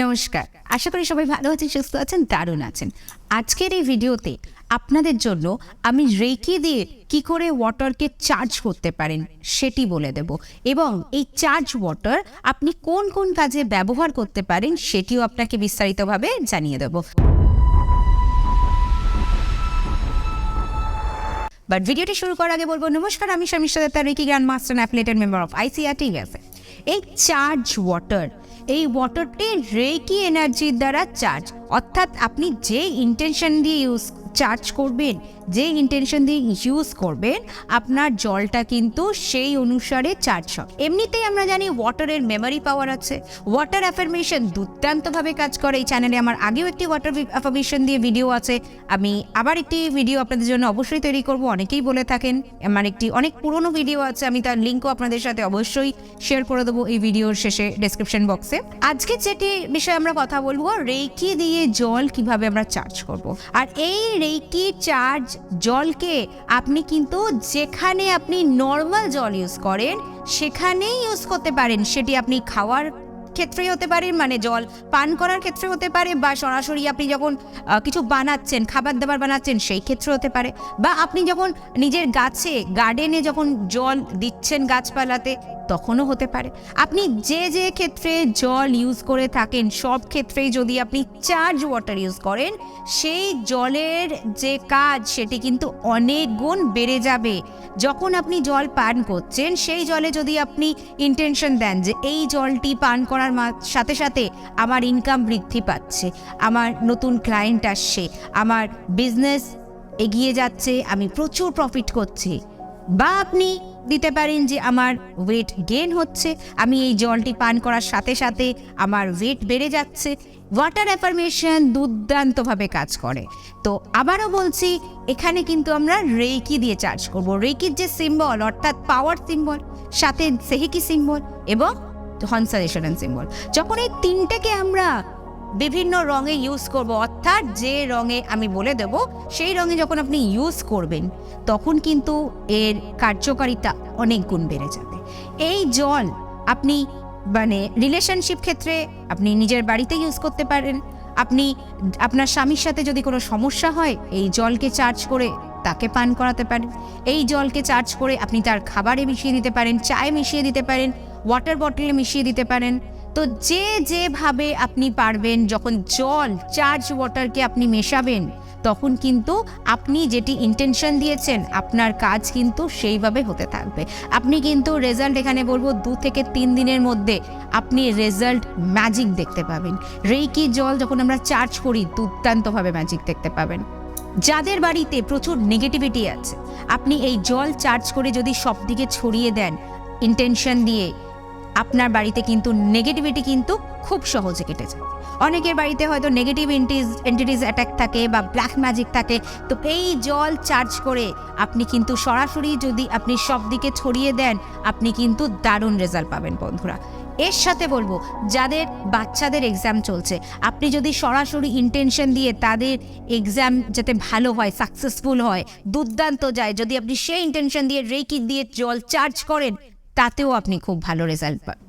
নমস্কার। আশা করি সবাই ভালো আছেন, সুস্থ আছেন, দারুণ আছেন। আজকের এই ভিডিওতে আপনাদের জন্য আমি রেকি দিয়ে কি করে ওয়াটারকে চার্জ করতে পারেন সেটি বলে দেব। এবং এই চার্জ ওয়াটার আপনি কোন কোন কাজে ব্যবহার করতে পারেন সেটিও আপনাকে বিস্তারিতভাবে জানিয়ে দেব। বাট ভিডিওটি শুরু করার আগে বলব, নমস্কার, আমি Sharmistha Datta reiki grand master affiliated member of ICRT এই চার্জ ওয়াটার এই ওয়াটারটি রেকি এনার্জির দ্বারা চার্জ অর্থাৎ আপনি যে ইন্টেনশন দিয়ে ইউজ চার্জ করবেন, যে ইন্টেনশন দিয়ে ইউজ করবেন, আপনার জলটা কিন্তু সেই অনুসারে চার্জ হবে। এমনিতেই আমরা জানি ওয়াটারের মেমরি পাওয়ার আছে। ওয়াটার অ্যাফার্মেশন দুর্দান্তভাবে কাজ করে। এই চ্যানেলে আমার আগেও একটি ওয়াটার অ্যাফার্মেশন দিয়ে ভিডিও আছে। আমি আবার একটি ভিডিও আপনাদের জন্য অবশ্যই তৈরি করব। অনেকেই বলে থাকেন, আমার একটি অনেক পুরনো ভিডিও আছে, আমি তার লিঙ্কও আপনাদের সাথে অবশ্যই শেয়ার করে দেবো এই ভিডিওর শেষে ডেসক্রিপশন বক্সে আজকে যেটি বিষয়ে আমরা কথা বলব, রেকি দিয়ে জল কীভাবে আমরা চার্জ করব। আর এই রেকি চার্জ জলকে আপনি কিন্তু যেখানে আপনি নর্মাল জল ইউজ করেন, সেখানেই ইউজ করতে পারেন। সেটি আপনি খাওয়ার ক্ষেত্রে হতে পারে মানে জল পান করার ক্ষেত্রে হতে পারে, বা সরাসরি আপনি যখন কিছু বানাচ্ছেন, খাবার দাবার বানাচ্ছেন, সেই ক্ষেত্রে হতে পারে। বা আপনি যখন নিজের গাছে গার্ডেনে যখন জল দিচ্ছেন গাছপালাতে তখনও হতে পারে। আপনি যে যে ক্ষেত্রে জল ইউজ করে থাকেন, সব ক্ষেত্রেই যদি আপনি চার্জ ওয়াটার ইউজ করেন, সেই জলের যে কাজ, সেটি কিন্তু অনেক গুণ বেড়ে যাবে। যখন আপনি জল পান করছেন, সেই জলে যদি আপনি ইন্টেনশন দেন যে, এই জলটি পান করার সাথে সাথে আমার ইনকাম বৃদ্ধি পাচ্ছে, আমার নতুন ক্লায়েন্ট আসছে, আমার বিজনেস এগিয়ে যাচ্ছে, আমি প্রচুর প্রফিট করছি। বা আপনি দিতে পারেন যে আমার ওয়েট গেন হচ্ছে, আমি এই জলটি পান করার সাথে সাথে আমার ওয়েট বেড়ে যাচ্ছে। ওয়াটার অ্যাফার্মেশন দুর্দান্তভাবে কাজ করে। তো আবারও বলছি, এখানে কিন্তু আমরা রেকি দিয়ে চার্জ করব। রেকির যে সিম্বল অর্থাৎ পাওয়ার সিম্বল সাথে সেহিকি সিম্বল এবং হনসালেশন সিম্বল যখন এই তিনটেকে আমরা বিভিন্ন রঙে ইউজ করব। অর্থাৎ যে রঙে আমি বলে দেব, সেই রঙে যখন আপনি ইউজ করবেন, তখন কিন্তু এর কার্যকারিতা অনেক গুণ বেড়ে যাবে। এই জল আপনি মানে রিলেশনশিপ ক্ষেত্রে আপনি নিজের বাড়িতে ইউজ করতে পারেন। আপনি আপনার স্বামীর সাথে যদি কোনো সমস্যা হয়, এই জলকে চার্জ করে তাকে পান করাতে পারেন। এই জলকে চার্জ করে আপনি তার খাবারে মিশিয়ে দিতে পারেন, চায়ে মিশিয়ে দিতে পারেন ওয়াটার বটলে মিশিয়ে দিতে পারেন। তো যে যেভাবে আপনি পারবেন, যখন জল চার্জ ওয়াটারকে আপনি মেশাবেন, তখন কিন্তু আপনি যেটি ইন্টেনশন দিয়েছেন, আপনার কাজ কিন্তু সেইভাবে হতে থাকবে। আপনি কিন্তু রেজাল্ট এখানে বলব, দু থেকে তিন দিনের মধ্যে আপনি রেজাল্ট ম্যাজিক দেখতে পাবেন। রেইকি জল যখন আমরা চার্জ করি, দুর্দান্তভাবে ম্যাজিক দেখতে পাবেন। যাদের বাড়িতে প্রচুর নেগেটিভিটি আছে, আপনি এই জল চার্জ করে যদি সব দিকে ছড়িয়ে দেন ইন্টেনশন দিয়ে আপনার বাড়িতে কিন্তু নেগেটিভিটি কিন্তু খুব সহজে কেটে যায়। অনেকের বাড়িতে হয়তো নেগেটিভ এন্টিজ এন্টিটিস অ্যাটাক থাকে বা ব্ল্যাক ম্যাজিক থাকে। তো এই জল চার্জ করে আপনি কিন্তু সরাসরি যদি আপনি সব দিকে ছড়িয়ে দেন, আপনি কিন্তু দারুণ রেজাল্ট পাবেন বন্ধুরা। এর সাথে বলব, যাদের বাচ্চাদের এক্সাম চলছে, আপনি যদি সরাসরি ইন্টেনশন দিয়ে তাদের এক্সাম যাতে ভালো হয় সাকসেসফুল হয়, দুর্দান্ত যায়, যদি আপনি সেই ইন্টেনশন দিয়ে, রেকি দিয়ে জল চার্জ করেন তাতেও আপনি খুব ভালো রেজাল্ট পাবেন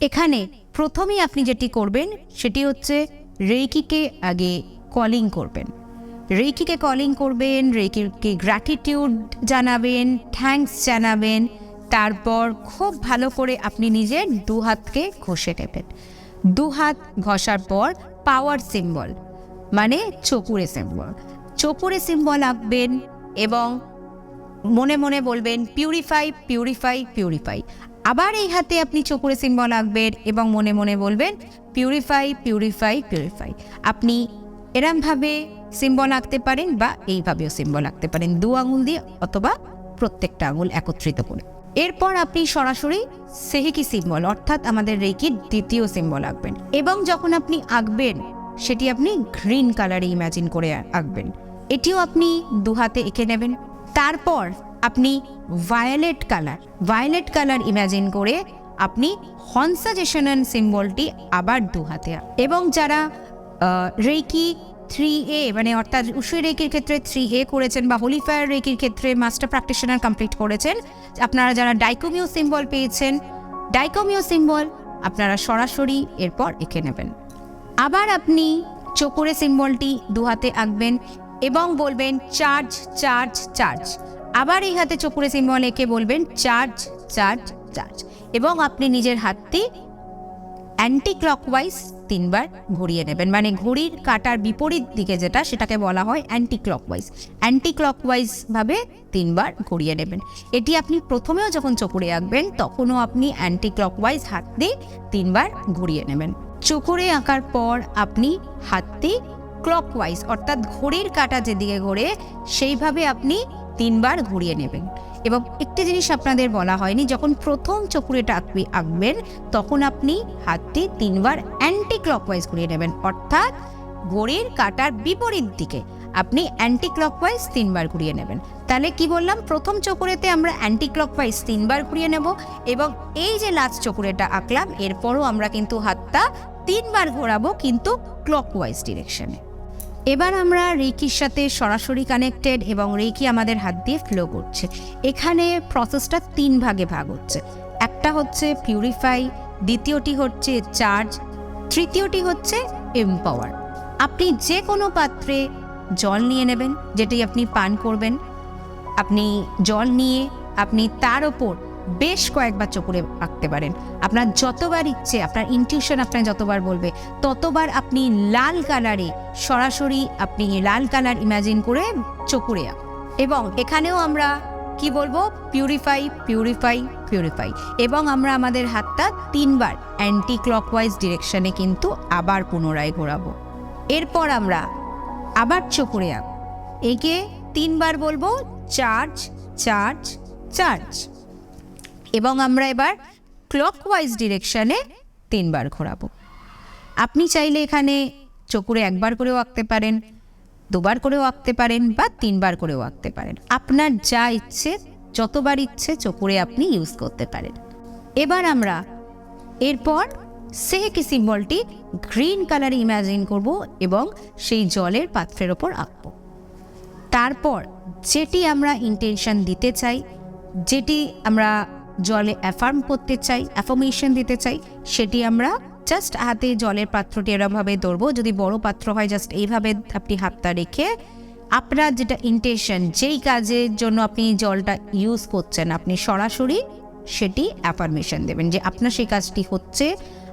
এখানে প্রথমেই আপনি যেটি করবেন, সেটি হচ্ছে রেকিকে আগে কলিং করবেন। রেকিকে কলিং করবেন রেকিকে গ্র্যাটিটিউড জানাবেন থ্যাঙ্কস জানাবেন, তারপর খুব ভালো করে আপনি নিজের দু হাতকে ঘষে নেবেন। দু হাত ঘষার পর পাওয়ার সিম্বল মানে চকুরে সিম্বল চকুরে সিম্বল আঁকবেন এবং মনে মনে বলবেন পিউরিফাই পিউরিফাই পিউরিফাই আবার এই হাতে আপনি চকুরে সিম্বল আঁকবেন এবং মনে মনে বলবেন পিউরিফাই পিউরিফাই পিউরিফাই আপনি এরমভাবে সিম্বল আঁকতে পারেন বা এইভাবেও সিম্বল আঁকতে পারেন, দু আঙুল দিয়ে অথবা প্রত্যেকটা আঙুল একত্রিত করে। এরপর আপনি সরাসরি সেহিকি সিম্বল, অর্থাৎ আমাদের রেকির দ্বিতীয় সিম্বল আঁকবেন এবং যখন আপনি আঁকবেন, সেটি আপনি গ্রিন কালারে ইমাজিন করে আঁকবেন। এটিও আপনি দু হাতে এঁকে নেবেন। তারপর আপনি violet colour violet colour imagine করে আপনি হনসাজেশনাল সিম্বলটি আবার দু হাতে এবং যারা রেকি থ্রি এ মানে অর্থাৎ উসুই রেকির ক্ষেত্রে থ্রি এ করেছেন বা হোলিফায়ার রেকির ক্ষেত্রে মাস্টার প্র্যাকটিশনার কমপ্লিট করেছেন, আপনারা যারা ডাইকোমিও সিম্বল পেয়েছেন ডাইকোমিও সিম্বল আপনারা সরাসরি এরপর এঁকে নেবেন। আবার আপনি চোপড়ে সিম্বলটি দু হাতে আঁকবেন এবং বলবেন, চার্জ চার্জ চার্জ। আবার এই হাতে চোপড়ে সিম্বল এঁকে বলবেন, চার্জ চার্জ চার্জ। এবং আপনি নিজের হাতটি অ্যান্টি ক্লকওয়াইজ তিনবার ঘুরিয়ে নেবেন। মানে ঘড়ির কাটার বিপরীত দিকে যেটা, সেটাকে বলা হয় অ্যান্টি ক্লকওয়াইজ অ্যান্টি ক্লকওয়াইজভাবে তিনবার ঘুরিয়ে নেবেন। এটি আপনি প্রথমেও যখন চকুরে আঁকবেন, তখনও আপনি অ্যান্টি ক্লকওয়াইজ হাত দিয়ে তিনবার ঘুরিয়ে নেবেন। চকুরে আঁকার পর আপনি হাতটি ক্লকওয়াইজ অর্থাৎ ঘড়ির কাটা যেদিকে ঘোরে, সেইভাবে আপনি তিনবার ঘুরিয়ে নেবেন। এবং একটি জিনিস আপনাদের বলা হয়নি, যখন প্রথম চকুরেটা আঁকবি আঁকবেন, তখন আপনি হাতটি তিনবার অ্যান্টি ক্লকওয়াইজ ঘুরিয়ে নেবেন। অর্থাৎ ঘড়ির কাটার বিপরীত দিকে আপনি অ্যান্টি ক্লকওয়াইজ তিনবার ঘুরিয়ে নেবেন। তাহলে কি বললাম? প্রথম চকুরেতে আমরা অ্যান্টি ক্লকওয়াইজ তিনবার ঘুরিয়ে নেব এবং এই যে লাস্ট চকুরেটা আঁকলাম, এরপরও আমরা কিন্তু হাতটা তিনবার ঘোরাবো কিন্তু ক্লকওয়াইজ ডিরেকশনে এবার আমরা রেকির সাথে সরাসরি কানেক্টেড এবং রেকি আমাদের হাত দিয়ে ফ্লো করছে। এখানে প্রসেসটা তিন ভাগে ভাগ হচ্ছে। একটা হচ্ছে পিউরিফাই দ্বিতীয়টি হচ্ছে চার্জ তৃতীয়টি হচ্ছে এম্পাওয়ার আপনি যে কোনো পাত্রে জল নিয়ে নেবেন, যেটি আপনি পান করবেন, আপনি জল নিয়ে আপনি তার ওপর বেশ কয়েকবার চকুরে আঁকতে পারেন। আপনার যতবার ইচ্ছে, আপনার ইনটিউশন আপনার যতবার বলবে, ততবার আপনি লাল কালারে সরাসরি আপনি লাল কালার ইমাজিন করে চকুরে আঁক এবং এখানেও আমরা কি বলব? পিউরিফাই পিউরিফাই পিউরিফাই এবং আমরা আমাদের হাতটা তিনবার অ্যান্টি ক্লকওয়াইজ ডিরেকশনে কিন্তু আবার পুনরায় ঘোরাবো। এরপর আমরা আবার চকুরে আঁক একে তিনবার বলব চার্জ চার্জ চার্জ এবং আমরা এবার ক্লকওয়াইজ ডিরেকশানে তিনবার ঘোরাবো। আপনি চাইলে এখানে চকুরে একবার করেও আঁকতে পারেন, দুবার করেও আঁকতে পারেন বা তিনবার করেও আঁকতে পারেন। আপনার যা ইচ্ছে, যতবার ইচ্ছে চকুরে আপনি ইউজ করতে পারেন। এবার আমরা এরপর সেহেকি সিম্বলটি গ্রিন কালারে ইমাজিন করব এবং সেই জলের পাত্রের ওপর আঁকবো। তারপর যেটি আমরা ইন্টেনশন দিতে চাই, যেটি আমরা জলে অ্যাফার্ম করতে চাই অ্যাফার্মেশন দিতে চাই, সেটি আমরা জাস্ট হাতে জলের পাত্রটি এরমভাবে ধরবো। যদি বড় পাত্র হয় জাস্ট এইভাবে আপনি হাতটা রেখে আপনার যেটা ইন্টেনশন যেই কাজের জন্য আপনি জলটা ইউজ করছেন, আপনি সরাসরি সেটি অ্যাফার্মেশন দেবেন যে আপনার সেই কাজটি হচ্ছে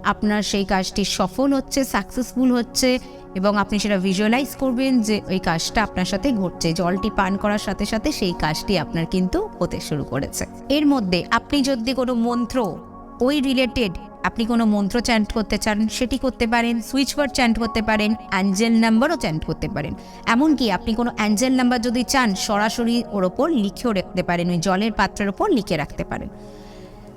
আপনার সেই কাজটি সফল হচ্ছে সাকসেসফুল হচ্ছে এবং আপনি সেটা ভিজুয়ালাইজ করবেন যে ওই কাজটা আপনার সাথে ঘটছে, জলটি পান করার সাথে সাথে সেই কাজটি আপনার কিন্তু হতে শুরু করেছে। এর মধ্যে আপনি যদি কোনো মন্ত্র, ওই রিলেটেড আপনি কোনো মন্ত্র চ্যান্ট করতে চান, সেটি করতে পারেন সুইচ ওয়ার্ড চ্যান্ট করতে পারেন অ্যাঞ্জেল নাম্বারও চ্যান্ট করতে পারেন। এমনকি আপনি কোনো অ্যাঞ্জেল নাম্বার যদি চান, সরাসরি ওর ওপর লিখেও রাখতে পারেন, ওই জলের পাত্রের ওপর লিখে রাখতে পারেন।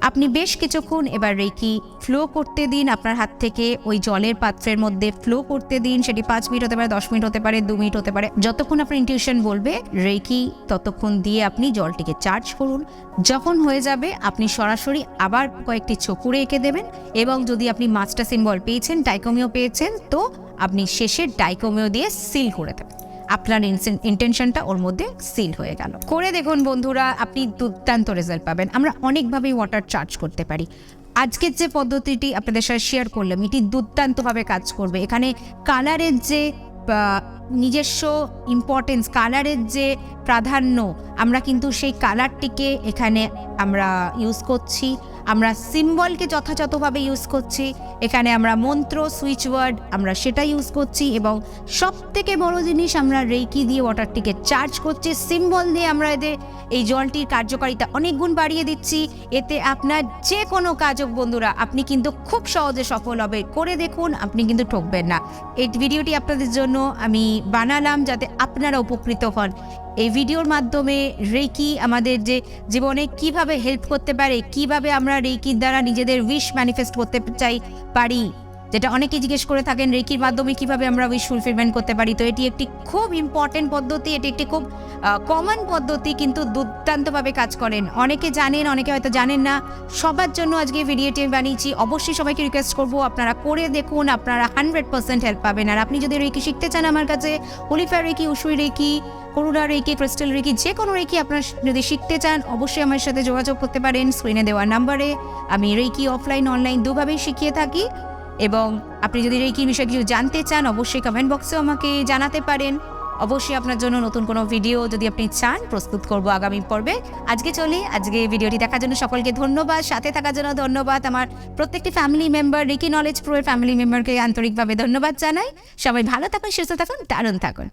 আপনি বেশ কিছুক্ষণ এবার রেকি ফ্লো করতে দিন, আপনার হাত থেকে ওই জলের পাত্রের মধ্যে ফ্লো করতে দিন, সেটি পাঁচ মিনিট হতে পারে, দশ মিনিট হতে পারে, দু মিনিট হতে পারে। যতক্ষণ আপনার ইনটিউশন বলবে, রেকি ততক্ষণ দিয়ে আপনি জলটিকে চার্জ করুন। যখন হয়ে যাবে, আপনি সরাসরি আবার কয়েকটি চকুরে এঁকে দেবেন এবং যদি আপনি মাস্টার সিম্বল পেয়েছেন ডাইকোমিও পেয়েছেন, তো আপনি শেষে ডাইকোমিও দিয়ে সিল করে দেবেন। আপনার ইন্টেনশনটা ওর মধ্যে সিল হয়ে গেল। করে দেখুন বন্ধুরা, আপনি দুর্দান্ত রেজাল্ট পাবেন। আমরা অনেকভাবেই ওয়াটার চার্জ করতে পারি। আজকের যে পদ্ধতিটি আপনাদের সাথে শেয়ার করলাম, এটি দুর্দান্তভাবে কাজ করবে। এখানে কালারের যে নিজস্ব ইম্পর্টেন্স কালারের যে প্রাধান্য, আমরা কিন্তু সেই কালারটিকে এখানে আমরা ইউজ করছি। আমরা সিম্বলকে যথাযথভাবে ইউজ করছি, এখানে আমরা মন্ত্র সুইচ ওয়ার্ড আমরা সেটা ইউজ করছি এবং সব থেকে বড় জিনিস আমরা রেকি দিয়ে ওয়াটারটিকে চার্জ করছি সিম্বল দিয়ে আমরা এদের এই জলটির কার্যকারিতা অনেক গুণ বাড়িয়ে দিচ্ছি। এতে আপনার যে কোনো কাজ হোক বন্ধুরা, আপনি কিন্তু খুব সহজে সফল হবে, করে দেখুন, আপনি কিন্তু ঠকবেন না। এই ভিডিওটি আপনাদের জন্য আমি বানালাম যাতে আপনারা উপকৃত হন। এই ভিডিওর মাধ্যমে রেকি আমাদের যে জীবনে কীভাবে হেল্প করতে পারে, কীভাবে আমরা রেকির দ্বারা নিজেদের উইশ ম্যানিফেস্ট করতে চাই, পারি। যেটা অনেকে জিজ্ঞেস করে থাকেন, রেকির মাধ্যমে কীভাবে আমরা উইশ ফুলফিলমেন্ট করতে পারি? তো এটি একটি খুব ইম্পর্টেন্ট পদ্ধতি, এটি একটি খুব কমন পদ্ধতি কিন্তু দুর্দান্তভাবে কাজ করেন। অনেকে জানেন, অনেকে হয়তো জানেন না, সবার জন্য আজকে ভিডিওটি বানিয়েছি। অবশ্যই সবাইকে রিকোয়েস্ট করব, আপনারা করে দেখুন, আপনারা হান্ড্রেড পার্সেন্ট হেল্প পাবেন। আর আপনি যদি রেকি শিখতে চান আমার কাছে holy fire reiki Usui reiki Karuna reiki crystal reiki যে কোনো রেকি আপনার যদি শিখতে চান, অবশ্যই আমার সাথে যোগাযোগ করতে পারেন। স্ক্রিনে দেওয়া নাম্বারে আমি রেকি অফলাইন অনলাইন দুভাবেই শিখিয়ে থাকি। এবং আপনি যদি রেকির বিষয়ে কিছু জানতে চান, অবশ্যই কমেন্ট বক্সেও আমাকে জানাতে পারেন। অবশ্যই আপনার জন্য নতুন কোনো ভিডিও যদি আপনি চান, প্রস্তুত করব আগামী পর্বে। আজকে চলি, আজকে ভিডিওটি দেখার জন্য সকলকে ধন্যবাদ। সাথে থাকার জন্য ধন্যবাদ আমার প্রত্যেকটি ফ্যামিলি মেম্বার রিকি নলেজ প্রো ফ্যামিলি মেম্বারকে আন্তরিকভাবে ধন্যবাদ জানাই। সবাই ভালো থাকুন, সুস্থ থাকুন, দারুণ থাকুন।